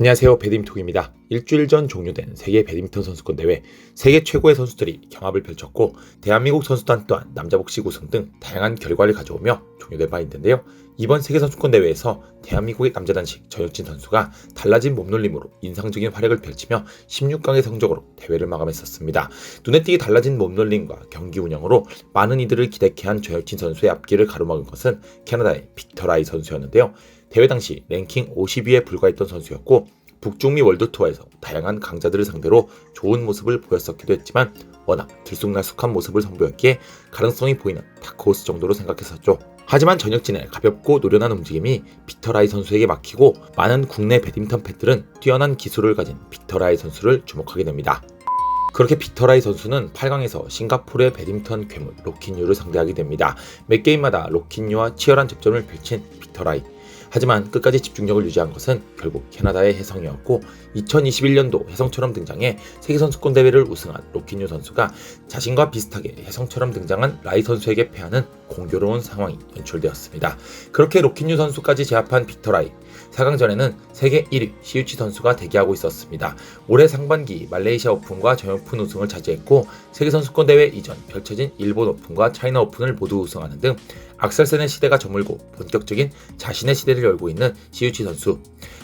안녕하세요. 배드민턴입니다. 일주일 전 종료된 세계 배드민턴 선수권 대회 세계 최고의 선수들이 경합을 펼쳤고 대한민국 선수단 또한 남자 복식 우승 등 다양한 결과를 가져오며 종료된 바 있는데요. 이번 세계 선수권 대회에서 대한민국의 남자 단식 전혁진 선수가 달라진 몸놀림으로 인상적인 활약을 펼치며 16강의 성적으로 대회를 마감했었습니다. 눈에 띄게 달라진 몸놀림과 경기 운영으로 많은 이들을 기대케 한 전혁진 선수의 앞길을 가로막은 것은 캐나다의 빅터 라이 선수였는데요. 대회 당시 랭킹 50위에 불과했던 선수였고 북중미 월드 투어에서 다양한 강자들을 상대로 좋은 모습을 보였었기도 했지만 워낙 들쑥날쑥한 모습을 선보였기에 가능성이 보이는 다크호스 정도로 생각했었죠. 하지만 전혁진의 가볍고 노련한 움직임이 빅터라이 선수에게 막히고 많은 국내 배드민턴 팬들은 뛰어난 기술을 가진 빅터라이 선수를 주목하게 됩니다. 그렇게 빅터라이 선수는 8강에서 싱가포르의 배드민턴 괴물 로킨유를 상대하게 됩니다. 몇 게임마다 로킨유와 치열한 접전을 펼친 빅터라이. 하지만 끝까지 집중력을 유지한 것은 결국 캐나다의 혜성이었고 2021년도 혜성처럼 등장해 세계선수권 대회를 우승한 로킨유 선수가 자신과 비슷하게 혜성처럼 등장한 라이 선수에게 패하는 공교로운 상황이 연출되었습니다. 그렇게 로킨유 선수까지 제압한 빅터 라이 4강전에는 세계 1위 시우치 선수가 대기하고 있었습니다. 올해 상반기 말레이시아 오픈과 전오픈 우승을 차지했고 세계 선수권 대회 이전 펼쳐진 일본 오픈과 차이나 오픈을 모두 우승하는 등 악셀센의 시대가 저물고 본격적인 자신의 시대를 열고 있는 시우치 선수.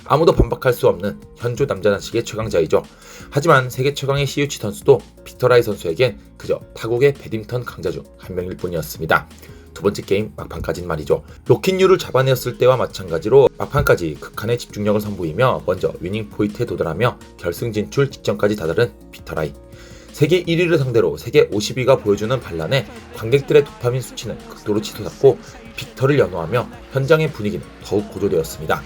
아무도 반박할 수 없는 현주 남자 단식의 최강자이죠. 하지만 세계 최강의 시우치 선수도 빅터라이 선수에겐 그저 타국의 배드민턴 강자 중 한 명일 뿐이었습니다. 두 번째 게임 막판까지는 말이죠. 로킨유를 잡아내었을 때와 마찬가지로 막판까지 극한의 집중력을 선보이며 먼저 위닝 포인트에 도달하며 결승 진출 직전까지 다다른 빅터라이. 세계 1위를 상대로 세계 50위가 보여주는 반란에 관객들의 도파민 수치는 극도로 치솟았고 빅터를 연호하며 현장의 분위기는 더욱 고조되었습니다.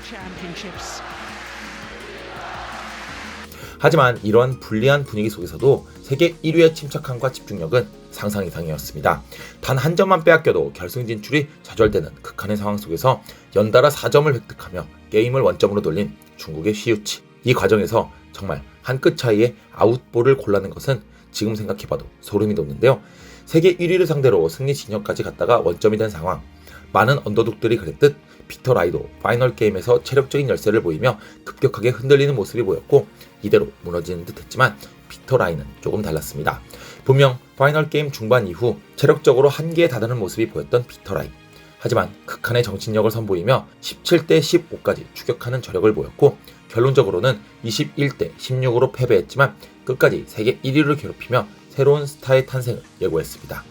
하지만 이러한 불리한 분위기 속에서도 세계 1위의 침착함과 집중력은 상상 이상이었습니다. 단 한 점만 빼앗겨도 결승 진출이 좌절되는 극한의 상황 속에서 연달아 4점을 획득하며 게임을 원점으로 돌린 중국의 시우치. 이 과정에서 정말 한 끗 차이의 아웃볼을 골라낸 것은 지금 생각해봐도 소름이 돋는데요. 세계 1위를 상대로 승리 진영까지 갔다가 원점이 된 상황. 많은 언더독들이 그랬듯 빅터 라이도 파이널 게임에서 체력적인 열세를 보이며 급격하게 흔들리는 모습이 보였고 이대로 무너지는 듯 했지만 라이는 조금 달랐습니다. 분명 파이널 게임 중반 이후 체력적으로 한계에 다다른 모습이 보였던 빅터 라이. 하지만 극한의 정신력을 선보이며 17대 15까지 추격하는 저력을 보였고 결론적으로는 21대 16으로 패배했지만 끝까지 세계 1위를 괴롭히며 새로운 스타의 탄생을 예고했습니다.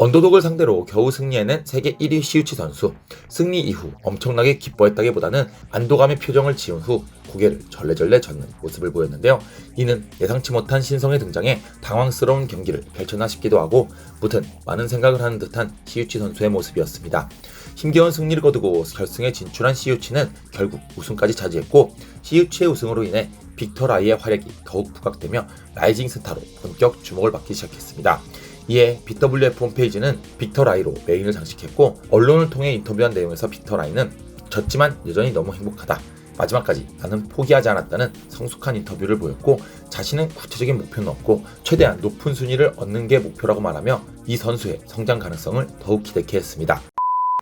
언더독을 상대로 겨우 승리해낸 세계 1위 시우치 선수. 승리 이후 엄청나게 기뻐했다기보다는 안도감의 표정을 지은 후 고개를 절레절레 젓는 모습을 보였는데요. 이는 예상치 못한 신성의 등장에 당황스러운 경기를 펼쳤나 싶기도 하고 무튼 많은 생각을 하는 듯한 시우치 선수의 모습이었습니다. 힘겨운 승리를 거두고 결승에 진출한 시우치는 결국 우승까지 차지했고 시우치의 우승으로 인해 빅터 라이의 활약이 더욱 부각되며 라이징 스타로 본격 주목을 받기 시작했습니다. 이에 BWF 홈페이지는 빅터 라이로 메인을 장식했고 언론을 통해 인터뷰한 내용에서 빅터 라이는 졌지만 여전히 너무 행복하다. 마지막까지 나는 포기하지 않았다는 성숙한 인터뷰를 보였고 자신은 구체적인 목표는 없고 최대한 높은 순위를 얻는 게 목표라고 말하며 이 선수의 성장 가능성을 더욱 기대케 했습니다.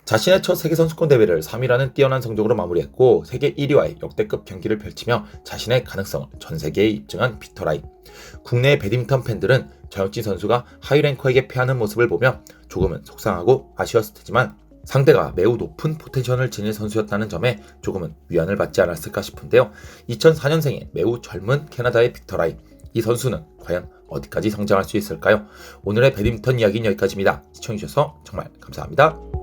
자신의 첫 세계 선수권 대회를 3위라는 뛰어난 성적으로 마무리했고 세계 1위와의 역대급 경기를 펼치며 자신의 가능성을 전 세계에 입증한 빅터 라이. 국내 배드민턴 팬들은 전혁진 선수가 하이랭커에게 패하는 모습을 보며 조금은 속상하고 아쉬웠을 테지만 상대가 매우 높은 포텐셜을 지닌 선수였다는 점에 조금은 위안을 받지 않았을까 싶은데요. 2004년생의 매우 젊은 캐나다의 빅터 라이. 이 선수는 과연 어디까지 성장할 수 있을까요? 오늘의 배드민턴 이야기는 여기까지입니다. 시청해주셔서 정말 감사합니다.